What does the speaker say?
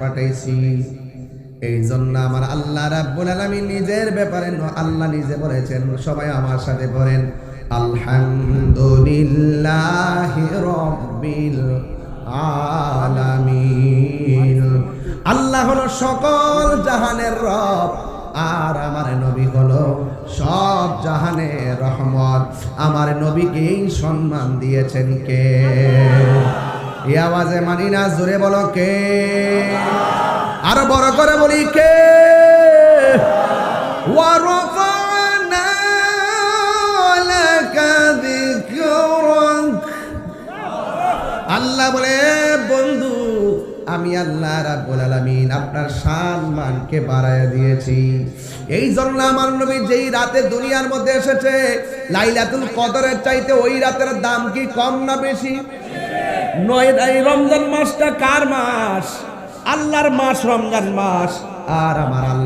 পাঠাইছি। এই জন্য আমার আল্লাহ রাব্বুল আলামিন নিজের ব্যাপারে আল্লাহ নিজে বলেছেন, সবাই আমার সাথে বলেন আলহামদুলিল্লাহি রাব্বিল আলামিন। আল্লাহ হলো সকল জাহানের রব, আর আমার নবী হলো সব জাহানের রহমত। আমার নবীকেই সম্মান দিয়েছেন কে? এই আওয়াজে মানি না, জোরে বলো কে? আরও বড় করে বলি কে? আল্লাহ বলে বন্ধু, আমি আল্লাহ রাব্বুল আলামিন আপনার সম্মানকে বাড়ায় দিয়েছি। এই জন্য আমার নবী যেই রাতে দুনিয়ার মধ্যে এসেছে, লাইলাতুল কদরের চাইতে ওই রাতের দাম কি কম না বেশি? নয় রমজান মাসটা কার মাস? আল্লাহর মাস রমজান মাস। আর আমার